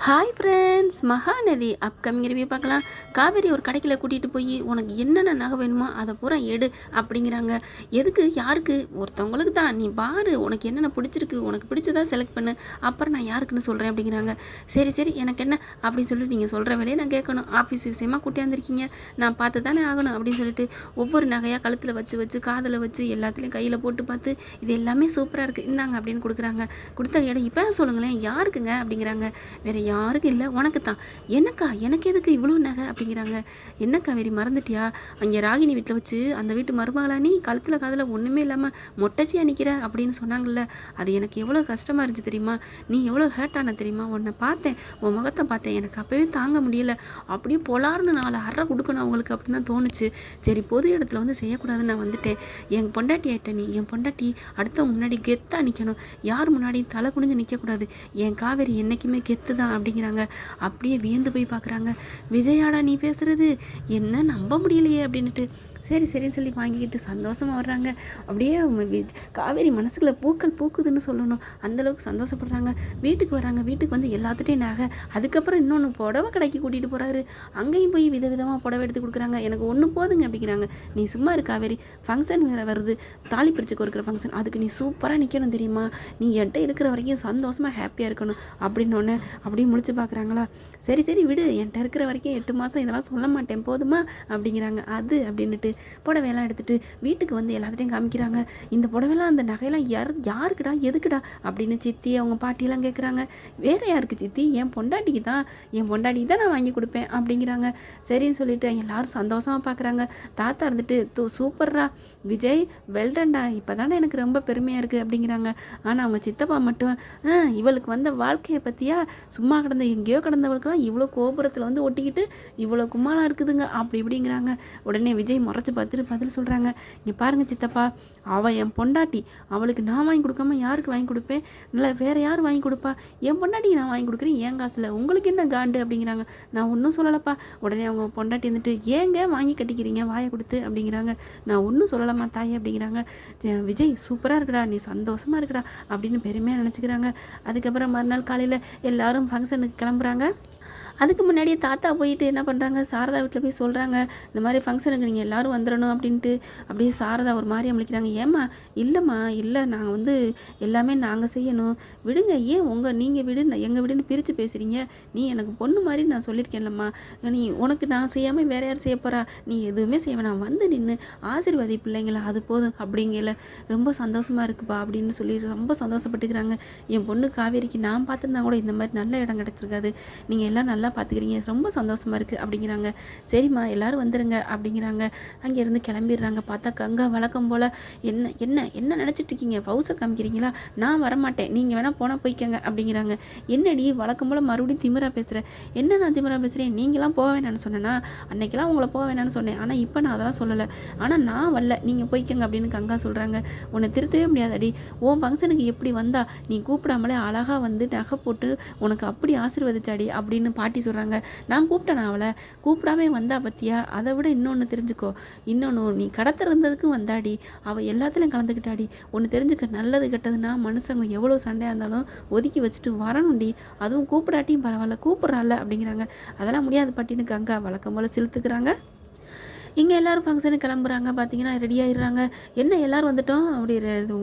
Hi friends Mahanadhi upcoming review பார்க்கலாம். காவேரி ஒரு கடைக்கில் கூட்டிகிட்டு போய் உனக்கு என்னென்ன நகை வேணுமோ அதை பூரா எடு அப்படிங்கிறாங்க. எதுக்கு யாருக்கு? ஒருத்தவங்களுக்கு தான். நீ பாரு உனக்கு என்னென்ன பிடிச்சிருக்கு உனக்கு பிடிச்சதா செலக்ட் பண்ணு. அப்புறம் நான் யாருக்குன்னு சொல்கிறேன் அப்படிங்கிறாங்க. சரி சரி எனக்கு என்ன? அப்படின்னு சொல்லிட்டு நீங்கள் சொல்கிற வேலையை நான் கேட்கணும். ஆஃபீஸ் விஷயமா கூட்டியாந்துருக்கீங்க நான் பார்த்து தானே ஆகணும் அப்படின்னு சொல்லிட்டு ஒவ்வொரு நகையாக கழுத்தில் வச்சு வச்சு காதில் வச்சு எல்லாத்துலேயும் கையில் போட்டு பார்த்து இது எல்லாமே சூப்பராக இருக்குது இந்தாங்க அப்படின்னு கொடுக்குறாங்க. கொடுத்த இடம் இப்போ சொல்லுங்களேன் யாருக்குங்க? அப்படிங்கிறாங்க. வேறு யாருக்கும் இல்லை. உனக்கு தான் என்னக்கா எனக்கு எதுக்கு இவ்வளோ நகை அப்படிங்கிறாங்க. என்னக்கா வெறி மறந்துட்டியா? அங்கே ராகினி வீட்டில் வச்சு அந்த வீட்டு மருமகளா நீ? கழுத்தில் காதில் ஒன்றுமே இல்லாமல் மொட்டச்சியாக நிற்கிற அப்படின்னு சொன்னாங்கல்ல. அது எனக்கு எவ்வளோ கஷ்டமாக இருந்துச்சு தெரியுமா? நீ எவ்வளோ ஹேர்ட் ஆன தெரியுமா? உன்னை பார்த்தேன். உன் முகத்தை பார்த்தேன். எனக்கு அப்போவே தாங்க முடியல. அப்படியே பொலார்னு நாலு அறை கொடுக்கணும் அவங்களுக்கு அப்படின்னு தான் தோணுச்சு. சரி பொது இடத்துல வந்து செய்யக்கூடாதுன்னு நான் வந்துட்டேன். என் பொண்டாட்டி ஆயிட்ட நீ. என் பொண்டாட்டி அடுத்தவங்க முன்னாடி கெத்தாக நிற்கணும் யார் முன்னாடி தலை குனிஞ்சு நிற்கக்கூடாது என் காவேரி என்றைக்குமே கெத்து தான் அப்படிங்கிறாங்க. அப்படியே வியந்து போய் பார்க்குறாங்க. விஜயாடா நீ பேசுறது? என்ன நம்ப முடியலையே அப்படின்னுட்டு. சரி சரின்னு சொல்லி வாங்கிக்கிட்டு சந்தோஷமாக வர்றாங்க. அப்படியே அவங்க காவேரி மனசுக்குள்ள பூக்கள் பூக்குதுன்னு சொல்லணும். அந்தளவுக்கு சந்தோஷப்படுறாங்க. வீட்டுக்கு வராங்க வீட்டுக்கு வந்து எல்லாத்துட்டையும் நகை. அதுக்கப்புறம் இன்னொன்று புடவை கடைக்கு கூட்டிகிட்டு போகிறாரு அங்கேயும் போய் விதவிதமாக புடவை எடுத்து கொடுக்குறாங்க. எனக்கு ஒன்று போதுங்க அப்படிங்கிறாங்க. நீ சும்மா இரு காவேரி. ஃபங்க்ஷன் வேறு வருது. தாலி பிரிச்சு கொடுக்குற ஃபங்க்ஷன் அதுக்கு நீ சூப்பராக நிற்கணும் தெரியுமா? நீ என்கிட்ட இருக்கிற வரைக்கும் சந்தோஷமாக ஹாப்பியாக இருக்கணும். அப்படின்னு ஒன்று அப்படியே முடிச்சு பார்க்குறாங்களா சரி சரி விடு. என்கிட்ட இருக்கிற வரைக்கும் எட்டு மாதம் இதெல்லாம் சொல்ல மாட்டேன். போதுமா? அப்படிங்கிறாங்க. அது அப்படின்னுட்டு புடவையெல்லாம் எடுத்துட்டு வீட்டுக்கு வந்து எல்லாத்தையும் காமிக்கிறாங்க. இந்த புடவைலாம் அந்த நகையெல்லாம் யார் யாருக்குடா எதுக்குடா? அப்படின்னு சித்தி அவங்க பாட்டியெல்லாம் கேட்குறாங்க வேறு யாருக்கு சித்தி? என் பொண்டாட்டிக்கு தான். என் பொண்டாட்டிக்கு தான் நான் வாங்கி கொடுப்பேன் அப்படிங்கிறாங்க. சரின்னு சொல்லிட்டு எல்லாரும் சந்தோஷமாக பார்க்குறாங்க தாத்தா இருந்துட்டு தூ சூப்பர்ரா. விஜய் வெல்டன்டா இப்போ தானே எனக்கு ரொம்ப பெருமையாக இருக்குது அப்படிங்கிறாங்க. ஆனால் அவங்க சித்தப்பா மட்டும் இவளுக்கு வந்த வாழ்க்கையை பற்றியா சும்மா கிடந்த எங்கேயோ கிடந்தவளுக்கெல்லாம் இவ்வளோ கோபுரத்தில் வந்து ஒட்டிக்கிட்டு இவ்வளோ கும்மாளம் இருக்குதுங்க. அப்படி இப்படிங்கிறாங்க. உடனே விஜய் முறைச்சு பார்த்துட்டு பதில் சொல்கிறாங்க இங்கே பாருங்கள் சித்தப்பா அவள் என் பொண்டாட்டி அவளுக்கு நான் வாங்கி கொடுக்காம யாருக்கு வாங்கி கொடுப்பேன்? இல்லை வேறு யார் வாங்கி கொடுப்பா? என் பொண்டாட்டிக்கு நான் வாங்கி கொடுக்குறேன் என் காசில். உங்களுக்கு என்ன காண்டு அப்படிங்கிறாங்க. நான் ஒன்றும் சொல்லலப்பா. உடனே அவங்க பொண்டாட்டி வந்துட்டு ஏங்க வாங்கி கட்டிக்கிறீங்க வாயை கொடுத்து அப்படிங்கிறாங்க. நான் ஒன்றும் சொல்லலாமா தாய் அப்படிங்கிறாங்க. விஜய் சூப்பராக இருக்குடா நீ சந்தோஷமாக இருக்குடா அப்படின்னு பெருமையாக நினச்சிக்கிறாங்க. அதுக்கப்புறம் மறுநாள் காலையில் எல்லாரும் ஃபங்க்ஷனுக்கு கிளம்புறாங்க. அதுக்கு முன்னாடியே தாத்தா போயிட்டு என்ன பண்ணுறாங்க சாரதா வீட்டில் போய் சொல்கிறாங்க இந்த மாதிரி ஃபங்க்ஷனுக்கு நீங்கள் எல்லாரும் வந்துடணும் அப்படின்ட்டு. அப்படியே சாரதா ஒரு மாதிரி அமளிக்கிறாங்க. ஏம்மா இல்லைம்மா இல்லை நாங்கள் வந்து எல்லாமே நாங்கள் செய்யணும். விடுங்க ஏன் உங்கள் நீங்கள் விடு எங்கள் வீடுன்னு பிரித்து பேசுகிறீங்க நீ எனக்கு பொண்ணு மாதிரி நான் சொல்லியிருக்கேன்லம்மா. நீ உனக்கு நான் செய்யாமல் வேற யார் செய்ய போகிறா நீ எதுவுமே செய்ய வேணாம். வந்து நின்று ஆசீர்வாதி பிள்ளைங்களா அது போதும் அப்படிங்கல. ரொம்ப சந்தோஷமாக இருக்குப்பா அப்படின்னு சொல்லி ரொம்ப சந்தோஷப்பட்டுக்கிறாங்க. என் பொண்ணு காவேரிக்கு நான் பார்த்துருந்தா கூட இந்த மாதிரி நல்ல இடம் கிடச்சிருக்காது. நீங்கள் எல்லாம் நல்லா பார்த்துக்கிறீங்க ரொம்ப சந்தோஷமாக இருக்குது அப்படிங்கிறாங்க. சரிம்மா எல்லாரும் வந்துடுங்க அப்படிங்கிறாங்க. அங்கேருந்து கிளம்பிடுறாங்க. பார்த்தா கங்கா வழக்கம் போல் என்ன என்ன என்ன நினச்சிட்டு இருக்கீங்க பவுசை காமிக்கிறீங்களா? நான் வரமாட்டேன். நீங்கள் வேணால் போனால் போய்க்கங்க. அப்படிங்கிறாங்க. என்னடி வழக்கம் போல் மறுபடியும் திமிரா பேசுகிறேன் என்ன நான் திமிரா பேசுகிறேன் நீங்களாம் போக வேணாம்னு சொன்னேன்னா அன்னைக்கெல்லாம் உங்களை போக வேணாம்னு சொன்னேன். ஆனால் இப்போ நான் அதெல்லாம் சொல்லலை. ஆனால் நான் வரல. நீங்கள் போய்க்கங்க அப்படின்னு கங்கா சொல்கிறாங்க உன்னை திருத்தவே முடியாதடி. உன் ஃபங்க்ஷனுக்கு எப்படி வந்தா நீ கூப்பிடாமலே அழகாக வந்து நகை போட்டு உனக்கு அப்படி ஆசீர்வதிச்சாடி அப்படின்னு பாட்டி சொல்கிறாங்க நான் கூப்பிட்டேன் அவளை. கூப்பிடாமே வந்தா பத்தியா? அதை விட இன்னொன்று தெரிஞ்சுக்கோ. இன்னொன்று நீ கடத்த இருந்ததுக்கும் வந்தாடி. அவள் எல்லாத்துலையும் கலந்துக்கிட்டாடி. ஒன்று தெரிஞ்சுக்க நல்லது கெட்டதுன்னா மனுஷங்க எவ்வளோ சண்டையாக இருந்தாலும் ஒதுக்கி வச்சுட்டு வரணும்டி. அதுவும் கூப்பிடாட்டியும் பரவாயில்ல கூப்பிட்றாள் அப்படிங்கிறாங்க. அதெல்லாம் முடியாது பாட்டின்னு கங்கா வழக்கம் போல் செலுத்துக்கிறாங்க. இங்கே எல்லோரும் ஃபங்க்ஷனுக்கு கிளம்புறாங்க பார்த்தீங்கன்னா ரெடி ஆயிடுறாங்க. என்ன எல்லாரும் வந்துட்டோம்? அப்படி இது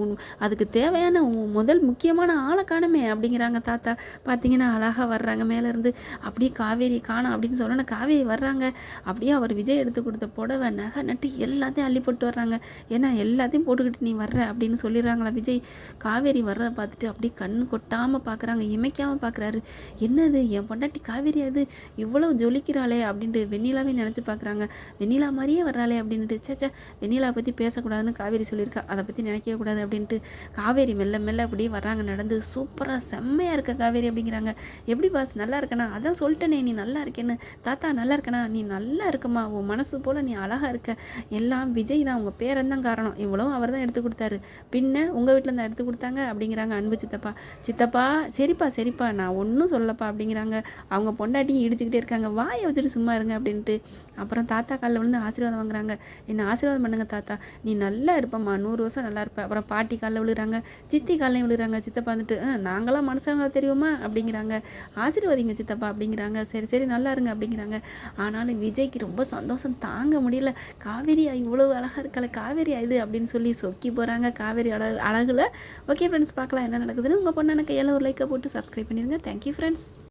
அதுக்கு தேவையான முதல் முக்கியமான ஆளை காணுமே அப்படிங்கிறாங்க தாத்தா. பார்த்தீங்கன்னா அழகாக வர்றாங்க மேலேருந்து. அப்படியே காவேரி காணும் அப்படின்னு சொன்னோன்னே காவேரி வர்றாங்க. அப்படியே அவர் விஜய் எடுத்து கொடுத்த புடவை நகை நட்டு எல்லாத்தையும் அள்ளி போட்டு வர்றாங்க. ஏன்னா எல்லாத்தையும் போட்டுக்கிட்டு நீ வர்ற அப்படின்னு சொல்லிடுறாங்களா விஜய். காவேரி வர்றதை பார்த்துட்டு அப்படியே கண் கொட்டாமல் பார்க்குறாங்க இமைக்காமல் பார்க்குறாரு என்னது என் பொண்டாட்டி காவேரி அது? இவ்வளோ ஜொலிக்கிறாளே அப்படின்ட்டு வெண்ணிலாவே நினச்சி பார்க்குறாங்க வெண்ணிலா மாதிரியே வர்றாளே அப்படின்ட்டு சேச்சா வெண்ணிலா பற்றி பேசக்கூடாதுன்னு காவேரி சொல்லியிருக்கா. அதை பற்றி நினைக்கவே கூடாது அப்படின்ட்டு காவேரி மெல்ல மெல்ல அப்படியே வர்றாங்க நடந்து. சூப்பராக செம்மையாக இருக்க காவேரி அப்படிங்கிறாங்க. எப்படி பாஸ் நல்லா இருக்கனா? அதான் சொல்லிட்டேனே நீ நல்லா இருக்கேன்னு. தாத்தா நல்லா இருக்கனா? நீ நல்லா இருக்கம்மா உன் மனசு போல் நீ அழகாக இருக்க. எல்லாம் விஜய் தான் உங்கள் பேரன் காரணம். இவ்வளோ அவர் தான் எடுத்து கொடுத்தாரு. பின்ன உங்கள் வீட்டில் தான் எடுத்து கொடுத்தாங்க அப்படிங்கிறாங்க அன்பு சித்தப்பா. சித்தப்பா சரிப்பா சரிப்பா நான் ஒன்றும் சொல்லப்பா அப்படிங்கிறாங்க. அவங்க பொண்டாட்டியும் இடிச்சுக்கிட்டே இருக்காங்க. வாயை வச்சுட்டு சும்மா இருங்க அப்படின்ட்டு. அப்புறம் தாத்தா காலில் விழுந்து ஆசீர்வாதம் வாங்குறாங்க. என்ன ஆசீர்வாதம் பண்ணுங்க தாத்தா. நீ நல்லா இருப்பம்மா. நூறு வருஷம் நல்லா இருப்ப. அப்புறம் பாட்டி காலில் விழுகிறாங்க. சித்தி காலையும் விழுகிறாங்க. சித்தப்பா வந்துட்டு "ஆ, நாங்களாம் மனுஷங்க தெரியுமா? அப்படிங்கிறாங்க. ஆசீர்வாதிங்க சித்தப்பா அப்படிங்கிறாங்க. சரி சரி நல்லா இருங்க அப்படிங்கிறாங்க. ஆனாலும் விஜய்க்கு ரொம்ப சந்தோஷம். தாங்க முடியல. காவேரியா இவ்வளோ அழகாக இருக்கல காவேரியா இது அப்படின்னு சொல்லி சொக்கி போகிறாங்க காவேரி அழகு அழகுல. ஓகே ஃப்ரெண்ட்ஸ் பார்க்கலாம் என்ன நடக்குதுன்னு உங்கள் பொண்ணான கையால் ஒரு லைக்கை போட்டு சப்ஸ்கிரைப் பண்ணிடுங்க தேங்க்யூ ஃப்ரெண்ட்ஸ்